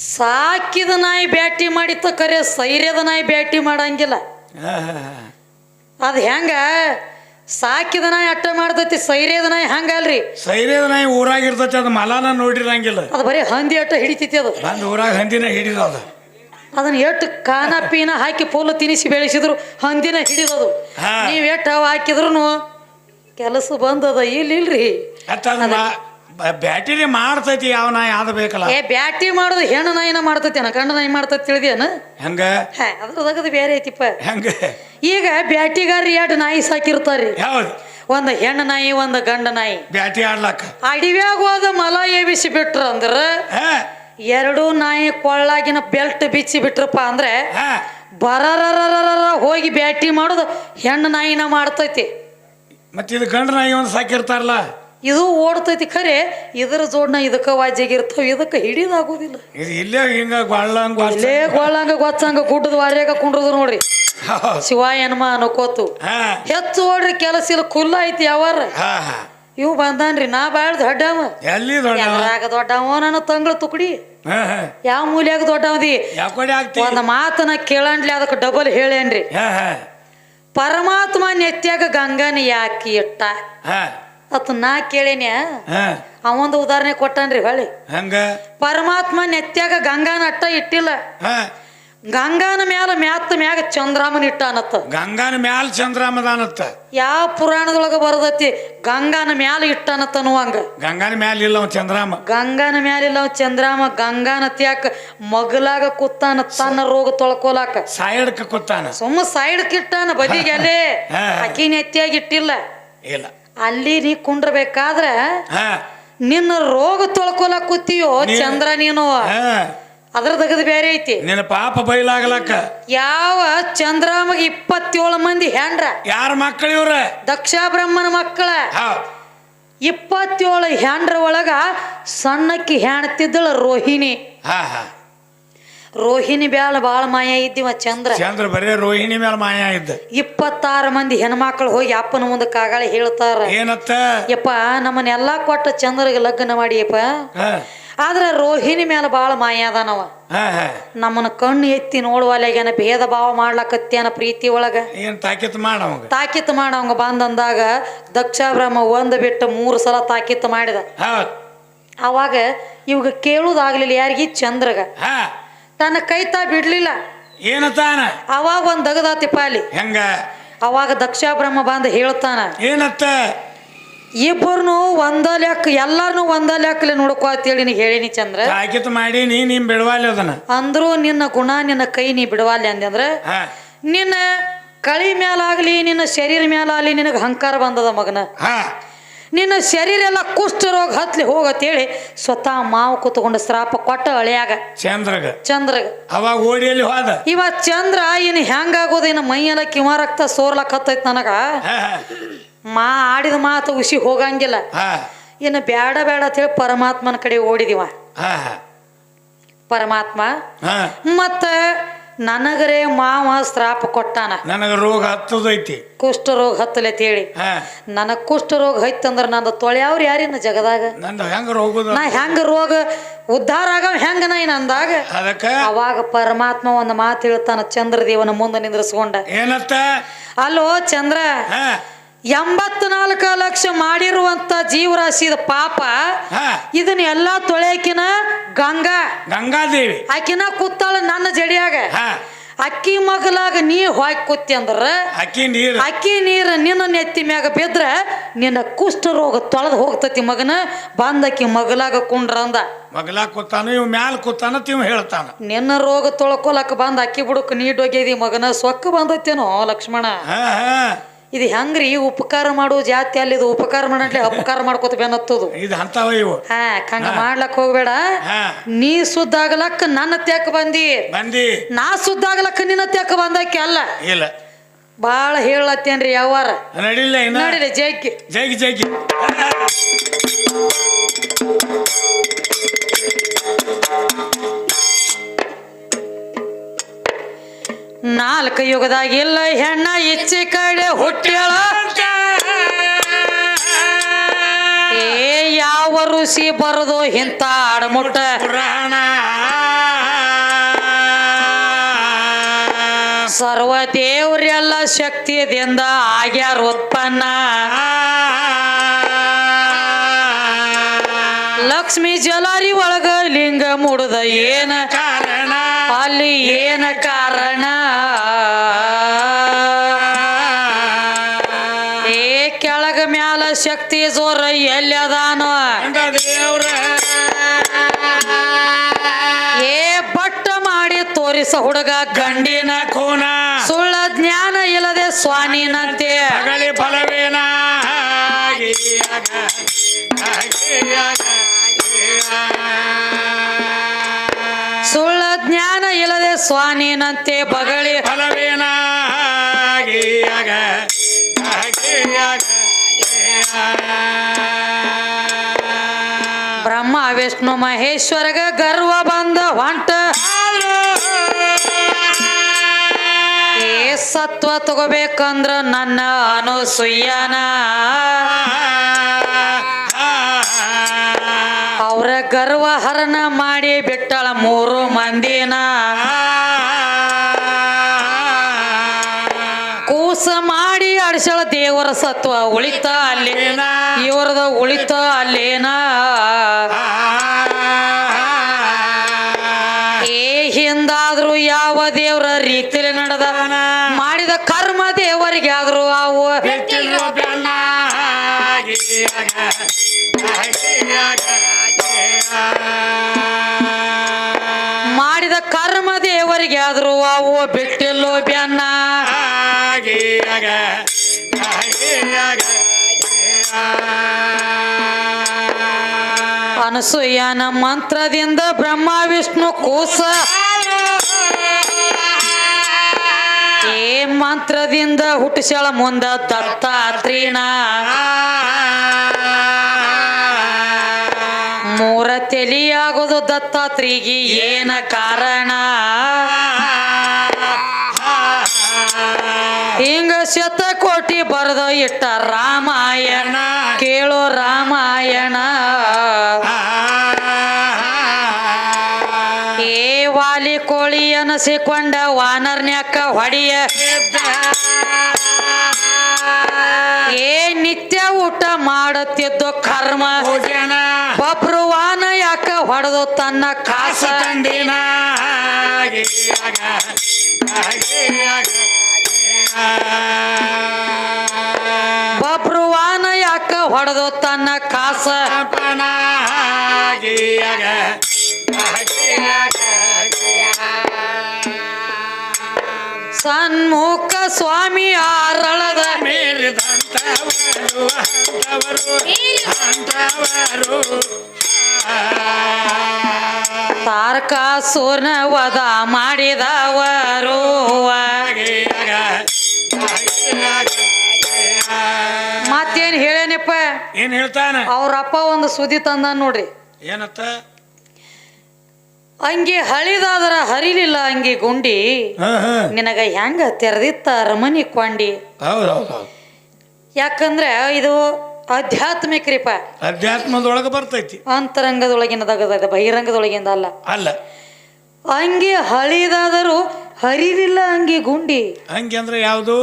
ಸಾಕಿದ ನಾಯಿ ಬ್ಯಾಟಿ ಮಾಡಿತ್ತ ಕರೆ ಸೈರ್ಯದ ನಾಯಿ ಬ್ಯಾಟಿ ಮಾಡಂಗಿಲ್ಲ. ಅದು ಹೆಂಗ? ಸಾಕಿದ ನಾಯಿ ಅಟ್ಟ ಮಾಡ್ತೈತಿ ಸೈರ್ಯದ ನಾಯಿ ಹಂಗಲ್ರಿ. ಸೈರ್ಯದ ನಾಯಿ ಊರಾಗ ಇರ್ತೈತಿ ಅದು ಮಲಾನ ನೋಡಿರಂಗಿಲ್ಲ. ಅದು ಬರೀ ಹಂದಿ ಅಟ್ಟ ಹಿಡಿತೈತಿ ಅದು. ಬಂದು ಊರಾಗ ಹಂದಿನ ಹಿಡಿದ ಅದನ್ನ ಎಷ್ಟು ಕಾನ ಪೀನ ಹಾಕಿ ಪೋಲು ತಿನಿಸಿ ಬೆಳೆಸಿದ್ರು ಹಂದಿನ ಹಿಡಿದದು. ಅದು ನೀವ್ ಎಷ್ಟು ಅವ ಹಾಕಿದ್ರು ಕೆಲಸ ಬಂದದ ಇಲ್ಲಿ ಇಲ್ರಿ ಬ್ಯಾಟಿರಿ ಮಾಡ್ತೈತಿ ಯಾವ ನಾಯಿ ಆದ ಬೇಕಲ್ಲ. ಏ ಬ್ಯಾಟಿ ಮಾಡೋದು ಹೆಣ್ಣು ನಾಯಿನ ಮಾಡ್ತೈತೇನ ಗಂಡು ನಾಯಿ ಮಾಡ್ತೈತಿ ತಿಳಿದೇನು ಹೆಂಗ? ಹಾ ಅದ್ರದಾಗದು ಬೇರೆ ಐತಿಪ್ಪ. ಹೆಂಗ? ಈಗ ಬ್ಯಾಟಿಗಾರ ಎರಡು ನಾಯಿ ಸಾಕಿರ್ತಾರ್ರಿ ಯಾವ್ದು? ಒಂದು ಹೆಣ್ಣು ನಾಯಿ ಒಂದು ಗಂಡ ನಾಯಿ. ಬ್ಯಾಟಿ ಆಡ್ಲಕ್ಕ. ಅಡಿವ್ಯಾಗ ಹೋದ ಮಲ ಎಬಿಸಿ ಬಿಟ್ರ ಅಂದ್ರ ಹಾ. ಎರಡೂ ನಾಯಿ ಕೊಳ್ಳಾಗಿನ ಬೆಲ್ಟ್ ಬಿಚ್ಚಿ ಬಿಟ್ರಪ್ಪ ಅಂದ್ರೆ ಹಾ. ಬರರರರರ ಹೋಗಿ ಬ್ಯಾಟಿ ಮಾಡೋದು ಹೆಣ್ಣು ನಾಯಿನ ಮಾಡ್ತೈತಿ. ಮತ್ತೆ ಇದು ಗಂಡ ನಾಯಿ ಒಂದು ಸಾಕಿರ್ತಾರಲ್ಲ. ಇದು ಓಡ್ತೈತಿ ಖರೆ ಇದರ ಜೋಡ್ನ ಇದಕ್ಕ ವಾಜ್ಯಾಗಿರ್ತಾವ ಇದಕ್ಕ ಹಿಡಿದಾಗುದಿಲ್ಲ ಇದು ಇಲ್ಲೇ ಹಿಂಗ ಗೊಳ್ಳಂಗ್ ಗೊಳ್ಸ- ಇಲ್ಲೇ ಗೊಳ್ಳಂಗ ಗೊತ್ತಂಗ ಗುಡ್ಡದ ವಾರ್ಯಾಗ ಕುಂಡ್ರದು ನೋಡ್ರಿ. ಶಿವ ಏನಮ್ಮ ಅನ್ಕೋತು. ಹೆಚ್ಚು ಓಡ್ರಿ ಕೆಲಸ ಇಲ್ಲ ಕುಲ್ಲ ಐತಿ ಯಾವಾರ. ಇವು ಬಂದಾನ್ರಿ ನಾ ಬಾಳ ದೊಡ್ಡವ. ಎಲ್ಲಿ ದೊಡ್ಡ ಯಾವಾಗ ದೊಡ್ಡವ ನನ್ನ ತಂಗಳ ತುಕಡಿ. ಯಾವ ಮೂಲ್ಯಾಗ ದೊಡ್ಡವದಿ? ಒಂದ್ ಮಾತನ ಕೇಳಂಡ್ಲಿ ಅದಕ್ಕೆ ಡಬಲ್ ಹೇಳೇನ್ರಿ. ಪರಮಾತ್ಮ ನೆತ್ಯಾಗ ಗಂಗನ ಯಾಕೆ ಇಟ್ಟ? ಅತ್ ನಾ ಕೇಳಿನ ಹಾ. ಅವಂದು ಉದಾಹರಣೆ ಕೊಟ್ಟನ್ರಿ ಹೇಳಿ. ಹಂಗ? ಪರಮಾತ್ಮ ನೆತ್ಯಾಗ ಗಂಗಾನ ಅಟ್ಟ ಇಟ್ಟಿಲ್ಲ. ಹಾ. ಗಂಗಾನ ಮ್ಯಾಲ ಮ್ಯಾತ್ ಮ್ಯಾಗ ಚಂದ್ರಾಮನ್ ಇಟ್ಟಾನತ್ತ ಗಂಗಾನ ಮ್ಯಾಲ ಚಂದ್ರಾಮದಾನತ್ತ ಯಾವ ಪುರಾಣದೊಳಗ ಬರದತಿ ಗಂಗಾನ ಮ್ಯಾಲ ಇಟ್ಟಾನತ್ತ ಹಂಗ ಗಂಗಾನ ಮ್ಯಾಲ ಇಲ್ಲ ಅವ ಚಂದ್ರಾಮ. ಗಂಗಾನ ಮ್ಯಾಲ ಇಲ್ಲ ಚಂದ್ರಾಮ ಗಂಗಾನ ತ್ಯಾಕ ಮಗಲಾಗ ಕೂತಾನ ತನ್ನ ರೋಗ ತೊಳ್ಕೊಲಾಕ. ಸೈಡ್ಕ ಕೂತಾನ. ಸುಮ್ಮ ಸೈಡ್ಕ ಕಿಟ್ಟಾನ ಬದಿಗೆ ಅಲ್ಲೇ ಅಕಿನ ಅಕ್ಕಿ ನೆತ್ತಿಯಾಗಿ ಇಟ್ಟಿಲ್ಲ. ಇಲ್ಲ. ಅಲ್ಲಿ ನೀ ಕುಂಡ್ರಬೇಕಾದ್ರೆ ನಿನ್ನ ರೋಗ ತೊಳ್ಕೊಲ ಕೂತೀಯೋ ಚಂದ್ರ ನೀನು. ಅದ್ರ ತೆಗದ್ ಬೇರೆ ಐತಿ. ನಿನ್ನ ಪಾಪ ಬಯಲಾಗಲಕ್ಕ ಯಾವ ಚಂದ್ರಾಮಗ ಇಪ್ಪತ್ತೇಳು ಮಂದಿ ಹೆಂಡ್ರ? ಯಾರ ಮಕ್ಕಳು ಇವ್ರ? ದಕ್ಷ ಬ್ರಹ್ಮನ ಮಕ್ಕಳ ಇಪ್ಪತ್ತೇಳು ಹೆಂಡ್ರ ಒಳಗ ಸಣ್ಣಕ್ಕಿ ಹೆಣ್ತಿದ್ದಳ ರೋಹಿಣಿ. ರೋಹಿಣಿ ಬ್ಯಾಳ ಬಾಳ ಮಾಯ ಇದ್ದಿವ ಚಂದ್ರ. ಚಂದ್ರ ಬರೇ ರೋಹಿಣಿ ಮೇಲೆ ಮಾಯ ಇದ್ದ. ಇಪ್ಪತ್ತಾರು ಮಂದಿ ಹೆಣ್ಮಕ್ಳು ಹೋಗಿ ಅಪ್ಪನ ಮುಂದೆ ಕಾಗಾಳಿ ಹೇಳ್ತಾರ. ಏನತ್ತ? ಯಪ್ಪ ನಮ್ಮನ್ನೆಲ್ಲಾ ಕೊಟ್ಟ ಚಂದ್ರಗೆ ಲಗ್ನ ಮಾಡಿಯಪ್ಪ ಆದ್ರ ರೋಹಿಣಿ ಮೇಲೆ ಬಾಳ ಮಾಯ ಅದಾನವ ನಮ್ಮನ್ನ ಕಣ್ಣು ಎತ್ತಿ ನೋಡುವಲ್ಯಾಗೇನ ಭೇದ ಭಾವ ಮಾಡ್ಲಕತ್ತೇನ ಪ್ರೀತಿ ಒಳಗ. ಏನ್ ತಾಕಿತ್ ಮಾಡ ತಾಕಿತ್ ಮಾಡವಂಗ ಬಂದಂದಾಗ ದಕ್ಷ ಬ್ರಹ್ಮ ಒಂದು ಬಿಟ್ಟು ಮೂರು ಸಲ ತಾಕಿತ್ ಮಾಡಿದ. ಅವಾಗ ಇವಾಗ ಕೇಳುದಾಗ್ಲಿಲ್ಲ ಯಾರಿಗಿ ಚಂದ್ರಗ. ತನ್ನ ಕೈ ತಾ ಬಿಡ್ಲಿಲ್ಲ. ತಾನ? ಅವಾಗ ಒಂದ್ ದಗದಾತಿ ಪಾಲಿ. ಹೆಂಗ? ಅವಾಗ ದಕ್ಷ ಬ್ರಹ್ಮ ಬಂದು ಹೇಳ್ತಾನ ಏನತ್ತ? ಇಬ್ಬರನು ಒಂದ ಲೆಕ್ಕ ಎಲ್ಲಾರನು ಒಂದ ಲೆಕ್ಕಲೆ ನೋಡ್ಕೋ ಅಂತೇಳಿ ನೀ ಹೇಳಿನಿ ಚಂದ್ರ. ತಾಕಿತ್ ಮಾಡಿ ನೀ ನಿಮ್ ಬಿಡವಾಲಿ ಅದನ್ನ. ಅಂದ್ರು ನಿನ್ನ ಗುಣ ನಿನ್ನ ಕೈ ನೀ ಬಿಡವಾಲಿ ಅಂದ್ರ ನಿನ್ನ ಕಳಿ ಮೇಲಾಗ್ಲಿ ನಿನ್ನ ಶರೀರ ಮೇಲಾಗ್ಲಿ ನಿನಗೆ ಹಂಕಾರ ಬಂದದ ಮಗನ. ಹಾ. ನಿನ್ನ ಶರೀರ ಎಲ್ಲ ಕುಷ್ಠ ರೋಗ ಹತ್ಲಿ ಹೋಗತ್ತೇಳಿ ಸ್ವತಃ ಮಾವು ಕೂತ್ಕೊಂಡು ಶ್ರಾಪ ಕೊಟ್ಟ ಅಳಿಯಾಗ ಚಂದ್ರಗ. ಚಂದ್ರಗ. ಅವಾಗ ಓಡಿಯಲ್ಲಿ ಹೋದ. ಇವ ಚಂದ್ರ ಇನ್ನು ಹೆಂಗಾಗೋದು ಇನ್ನು ಮೈಯೆಲ್ಲ ಕಿವ ರಕ್ತ ಸೋರ್ಲಕ್ ಹತ್ತೈತ್ ನನಗ. ಮಾ ಆಡಿದ ಮಾತು ಉಸಿ ಹೋಗಂಗಿಲ್ಲ. ಇನ್ನು ಬ್ಯಾಡ ಬೇಡ ಅಂತೇಳಿ ಪರಮಾತ್ಮನ ಕಡೆ ಓಡಿದಿವ. ಪರಮಾತ್ಮ ಮತ್ತ ನನಗರೇ ಮಾವ ಶ್ರಾಪ ಕೊಟ್ಟಾನ. ನನಗ ರೋಗ ಹತ್ತದೈತಿ. ಕುಷ್ಠ ರೋಗ ಹತ್ತಲೇ ಹೇಳಿ ನನಗ್ ಕುಷ್ಠ ರೋಗ ಹೈತಂದ್ರ ನಂದು ತೊಳ್ಯಾವ್ರು ಯಾರಿನ ಜಗದಾಗ? ನಂದು ಹೆಂಗ ರೋಗ ನಾ ಹೆಂಗ ರೋಗ ಉದ್ಧಾರ ಆಗ ಹೆಂಗ ನಾ ಅಂದಾಗ? ಅದಕ್ಕ? ಅವಾಗ ಪರಮಾತ್ಮ ಒಂದು ಮಾತು ಹೇಳ್ತಾನ ಚಂದ್ರದೇವನ ಮುಂದೆ ನಿಂದ್ರಿಸ್ಕೊಂಡ. ಏನತ್ತ? ಅಲ್ಲೋ ಚಂದ್ರ ಎಂಬತ್ನಾಲ್ಕು ಲಕ್ಷ ಮಾಡಿರುವಂತ ಜೀವರಾಶಿದ ಪಾಪ ಹಾ. ಇದನ್ನ ಎಲ್ಲಾ ತೊಳೆಯಕಿನ ಗಂಗಾ. ಗಂಗಾದೇವಿ. ಆಕಿನ ಕೂತಾಳ ನನ್ನ ಜಡಿಯಾಗ. ಹಾ. ಅಕ್ಕಿ ಮಗಲಾಗ ನೀ ಹೋಗಿ ಕೂತಿ ಅಂದ್ರ ಅಕ್ಕಿ ನೀರು. ಅಕ್ಕಿ ನೀರು ನಿನ್ನ ನೆತ್ತಿ ಮ್ಯಾಗ ಬಿದ್ರ ನಿನ್ನ ಕುಷ್ಠ ರೋಗ ತೊಳೆದು ಹೋಗ್ತತಿ ಮಗನ. ಬಂದಕ್ಕಿ ಮಗಲಾಗ ಕುಂಡ್ರ ಅಂದ. ಮಗಲ ಕೂತಾನ ಇವ್ ಮ್ಯಾಲ ಕೂತಾನ ತಿವ್ ಹೇಳ್ತಾನ. ನಿನ್ನ ರೋಗ ತೊಳ್ಕೊಲಕ್ಕ ಬಂದ ಅಕ್ಕಿ ಬುಡಕ್ ನೀ ಡೊಗ್ಯದಿ ಮಗನ. ಸೊಕ್ಕ ಬಂದೈತೇನೋ ಲಕ್ಷ್ಮಣ. ಹಾ ಹಾ. ಇದು ಹೆಂಗ್ರಿ ಉಪಕಾರ ಮಾಡುವ ಜಾತಿ ಅಲ್ಲಿ ಇದು ಉಪಕಾರ ಮಾಡಲಿ ಅಪಕಾರ ಮಾಡ್ಕೋತ ಬೆನ್ನತ್ತದು ಇದು ಅಂತವ ಇವು. ಹಾ ಹಂಗ ಮಾಡ್ಲಕ್ ಹೋಗ್ಬೇಡ. ನೀ ಸುದ್ದ ಆಗ್ಲಕ್ಕ ನನ್ನ ತ್ಯಾಕ ಬಂದಿ. ಬಂದಿ. ನಾ ಸುದ್ದ ಆಗ್ಲಕ್ಕ ನಿನ್ನ ತ್ಯಾಕ ಬಂದಕ್ಕೆ ಅಲ್ಲ. ಇಲ್ಲ. ಬಾಳ ಹೇಳತ್ತೇನ್ರಿ ಯಾವಾರ. ನಡಿಲ್ಲ ನಡಿಲ್ಲ ಜೈಕಿ ಜೈಕಿ. ನಾಲ್ಕು ಯುಗದಾಗ ಇಲ್ಲ, ಹೆಣ್ಣ ಇಚ್ಚಿ ಕಡೆ ಹುಟ್ಟ್ಯಾಳ. ಏ, ಯಾವ ಋಷಿ ಬರದು ಇಂಥ ಆಡಮುಟ್ಟ. ಸರ್ವ ದೇವ್ರೆಲ್ಲ ಶಕ್ತಿಯಿಂದ ಆಗ್ಯಾರ ಉತ್ಪನ್ನ. ಲಕ್ಷ್ಮಿ ಜಲಾರಿ ಒಳಗ ಲಿಂಗ ಮೂಡದ ಏನ? ಕಾರಣ ಅಲ್ಲಿ ಏನ ತೋರಿಸ ಹುಡುಗ ಗಂಡಿನ ಕೋನ. ಸುಳ್ಳ ಜ್ಞಾನ ಇಲ್ಲದೆ ಸ್ವಾನಿನಂತೆ. ಅಗಲಿ ಫಲವೇನ? ಸುಳ್ಳ ಜ್ಞಾನ ಇಲ್ಲದೆ ಸ್ವಾನಿನಂತೆ ಬಗಳಿ. ಫಲವೇನ? ಬ್ರಹ್ಮ ವಿಷ್ಣು ಮಹೇಶ್ವರಗ ಗರ್ವ ಬಂದ ಹೊಂಟ. ಸತ್ವ ತಗೋಬೇಕಂದ್ರ ನನ್ನ ಅನುಸುಯ್ಯನ ಅವ್ರ ಗರ್ವ ಹರಣ ಮಾಡಿ ಬಿಟ್ಟಳ ಮೂರು ಮಂದಿನ. ಕೂಸ ಮಾಡಿ ಅಡಿಸಳ ದೇವರ ಸತ್ವ ಉಳಿತ ಅಲ್ಲಿ, ಇವರದ ಉಳಿತ ಅಲ್ಲೇನ. ಏ ಹಿಂದಾದ್ರೂ ಯಾವ ದೇವರ ರೀತಿಲಿ ನಡೆದ? ಮಾಡಿದ ಕರ್ಮ ದೇವರಿಗೆ ಆಗ್ರು ಅವು ಮಾಡಿದ ಕರ್ಮ ದೇವರಿಗೆ ಆದ್ರು ಅವು ಬಿಟ್ಟಿಲ್ಲೋ ಹಾಗೆಯಾಗ, ಅನಸೂಯನ ಮಂತ್ರದಿಂದ ಬ್ರಹ್ಮ ವಿಷ್ಣು ಕೂಸ. ಏ ಮಂತ್ರದಿಂದ ಹುಟ್ಟಿಸ್ಯಾಳ ಮುಂದ ದತ್ತಾತ್ರೇಣ ಮೂರ ತೆಲಿಯಾಗೋದು ದತ್ತಾತ್ರಿಗೆ ಏನ ಕಾರಣ? ಹಿಂಗ ಶತಕೋಟಿ ಬರೆದ ಇಟ್ಟ ರಾಮಾಯಣ, ಕೇಳೋ ರಾಮಾಯಣ. ವಾಲಿ ಕೋಳಿ ಅನಸಿಕೊಂಡ ವಾನರ್ನ್ಯಾಕ ಹೊಡಿಯ ಏ ನಿತ್ಯ ಊಟ ಮಾಡುತ್ತಿದ್ದು ಕರ್ಮ. ಒಬ್ರು ವಾನ ಯಾಕ ಹೊಡೆದು ತನ್ನ ಕಾಸ. ಒಬ್ರು ವಾನ ಯಾಕ ಹೊಡೆದು ತನ್ನ ಕಾಸ. ಸನ್ಮುಖ ಸ್ವಾಮಿ ಆರಳದ ಮೀರಿದಂತವರು ಅಂತವರು ತಾರಕಾಸುರನ ವಧ ಮಾಡಿದವರು. ಮತ್ತೇನ್ ಹೇಳೇನಪ್ಪ? ಏನ್ ಹೇಳ್ತಾನೆ? ಅವ್ರಪ್ಪ ಒಂದು ಸುದ್ದಿ ತಂದ ನೋಡ್ರಿ. ಏನತ್ತ? ಅಂಗಿ ಹಳಿದಾದ್ರ ಹರಿಲಿಲ್ಲ ಅಂಗಿ ಗುಂಡಿ. ನಿನಗ ಹೆಂಗ ತೆರೆದಿತ್ತ ರಮಣಿ ಕೊಂಡಿ ಹೌದು ಹೌದು ಹೌದು ಇದು ಆಧ್ಯಾತ್ಮಿಕ ರೀಪ. ಅಧ್ಯಾತ್ಮದೊಳಗೆ ಬರ್ತೈತಿ. ಅಂತರಂಗದೊಳಗಿನದಾಗ ಬಹಿರಂಗದೊಳಗಿಂದ ಅಲ್ಲ. ಅಲ್ಲ. ಅಂಗಿ ಹಳಿದಾದರೂ ಹರಿಲಿಲ್ಲ ಅಂಗಿ ಗುಂಡಿ. ಹಂಗೆ ಅಂದ್ರೆ ಯಾವುದು?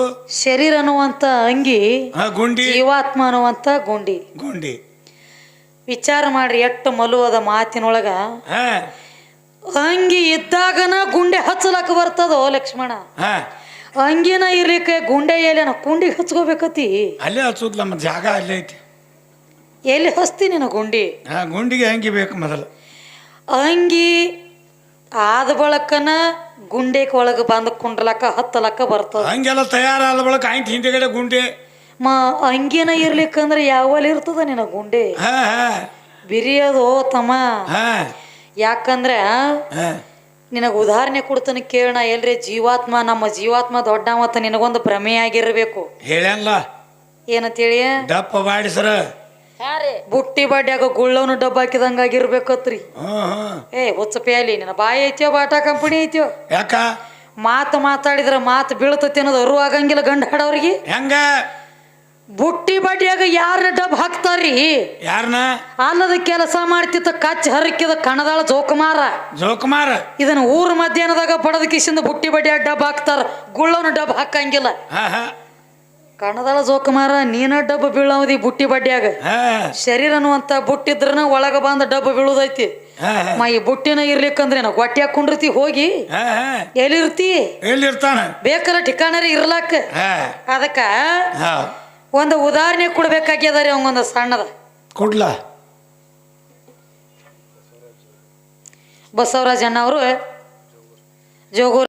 ಶರೀರ ಅನ್ನುವಂತ ಅಂಗಿ ಗುಂಡಿ. ಜೀವಾತ್ಮ ಅನ್ನುವಂತ ಗುಂಡಿ. ಗುಂಡಿ. ವಿಚಾರ ಮಾಡ್ರಿ ಎಟ್ಟು ಮಲುವದ ಮಾತಿನೊಳಗ ಹಾ. ಅಂಗಿ ಇದ್ದಾಗನ ಗುಂಡೆ ಹಚ್ಚಲಕ್ಕ ಬರ್ತದೋ ಲಕ್ಷ್ಮಣ? ಅಂಗಿನ ಇರ್ಲಿಕ್ಕೆ ಗುಂಡೆ ಎಲೆನ ಕುಂಡಿಗೆ ಹಚ್ಕೋಬೇಕತಿ? ಅಲ್ಲೇ ಹಚ್ಚುದ್ ನಮ್ಮ ಜಾಗ ಅಲ್ಲೇ ಐತಿ. ಎಲ್ಲಿ ಹಸ್ತಿ ನಿನ ಗುಂಡಿ? ಗುಂಡಿಗೆ ಅಂಗಿ ಬೇಕು ಮೊದಲು. ಅಂಗಿ ಆದ ಬಳಕನ ಗುಂಡೆಗೆ ಒಳಗೆ ಬಂದು ಕುಂಡ್ಲಕ್ಕ ಹತ್ತಲಕ್ಕ ಬರ್ತದ. ಹಂಗೆಲ್ಲ ತಯಾರಾದ ಬಳಕ ಆಯ್ತು ಹಿಂದೆಗಡೆ ಗುಂಡೆ. ಮ ಅಂಗಿನ ಇರ್ಲಿಕ್ಕಂದ್ರೆ ಯಾವಲ್ಲಿ ಇರ್ತದ ನಿನ ಗುಂಡೆ? ಬಿರಿಯೋದು ತಮ್ಮ? ಹಾ. ಯಾಕಂದ್ರೆ ನಿನಗೆ ಉದಾಹರಣೆ ಕೊಡ್ತಾನೆ ಕೇಳಣ. ಎಲ್ರಿ ಜೀವಾತ್ಮ ನಮ್ಮ ಜೀವಾತ್ಮ ದೊಡ್ಡ ಮತ್ತ ನಿನಗೊಂದು ಭ್ರಮೆ ಆಗಿರ್ಬೇಕು ಹೇಳಲ್ಲ. ಏನಂತೇಳಿ? ದಪ್ಪ ಬಾಡಿಸ್ರ. ಬುಟ್ಟಿ ಬಾಡ್ಯಾಗ ಗುಳ್ಳವನು ಡಬ್ಬ ಹಾಕಿದಂಗ ಆಗಿರ್ಬೇಕತ್ರಿ ಏ ಹುಚ್ಚ ಪ್ಯಾಲಿ ನಿನ್ನ ಬಾಯಿ ಐತ್ಯೋ ಬಾಟಾ ಕಂಪನಿ ಐತ್ಯೋ? ಯಾಕ? ಮಾತು ಮಾತಾಡಿದ್ರ ಮಾತು ಬೀಳ್ತತಿ ಅನ್ನೋದು ಅರು ಆಗಂಗಿಲ್ಲ ಗಂಡ ಹಾಡೋರಿಗೆ. ಹೆಂಗ? ಬುಟ್ಟಿ ಬಡ್ಡಿಯಾಗ ಯಾರ ಡಬ್ ಹಾಕ್ತಾರಿ ಯಾರನ್ನ ಅಲ್ಲದ ಕೆಲಸ ಮಾಡ್ತಿತ್ತ ಕಚ್ಚ ಹರಕಿದ ಕಣದಾಳ ಜೋಕುಮಾರ. ಜೋಕುಮಾರ. ಇದನ್ನ ಊರ ಮಧ್ಯಾಹ್ನದಾಗ ಬಡದ ಕಿಶಿಂದ ಬುಟ್ಟಿ ಬಡಿಯ ಡಬ್ ಹಾಕ್ತಾರ. ಗುಳ್ಳವನ ಡಬ್ ಹಾಕಂಗಿಲ್ಲ. ಕಣದಾಳ ಜೋಕುಮಾರ ನೀನ ಡಬ್ ಬೀಳಾವದಿ ಬುಟ್ಟಿ ಬಡ್ಡಿಯಾಗ ಶರೀರ ಅನ್ನುವಂತ ಬುಟ್ಟಿದ್ರನ ಒಳಗ ಬಂದ ಡಬ್ಬ ಬೀಳುದೈತಿ. ಮೈ ಈ ಬುಟ್ಟಿನ ಇರ್ಲಿಕ್ಕಂದ್ರೆ ನಾವು ಹೊಟ್ಟೆ ಹಾಕೊಂಡಿರ್ತಿ ಹೋಗಿ ಎಲ್ಲಿರ್ತಿ? ಎಲ್ಲಿರ್ತಾನ? ಬೇಕಲ್ಲ ಠಿಕಾಣರಿ ಇರ್ಲಾಕ. ಅದಕ್ಕ ಒಂದು ಉದಾಹರಣೆ ಕೊಡ್ಬೇಕಾಗ್ಯದ ರೀ ಅವಂಗೊಂದು ಸಣ್ಣದ. ಕೊಡ್ಲ? ಬಸವರಾಜ್ ಅಣ್ಣ ಅವರು ಜೋಗೂರ್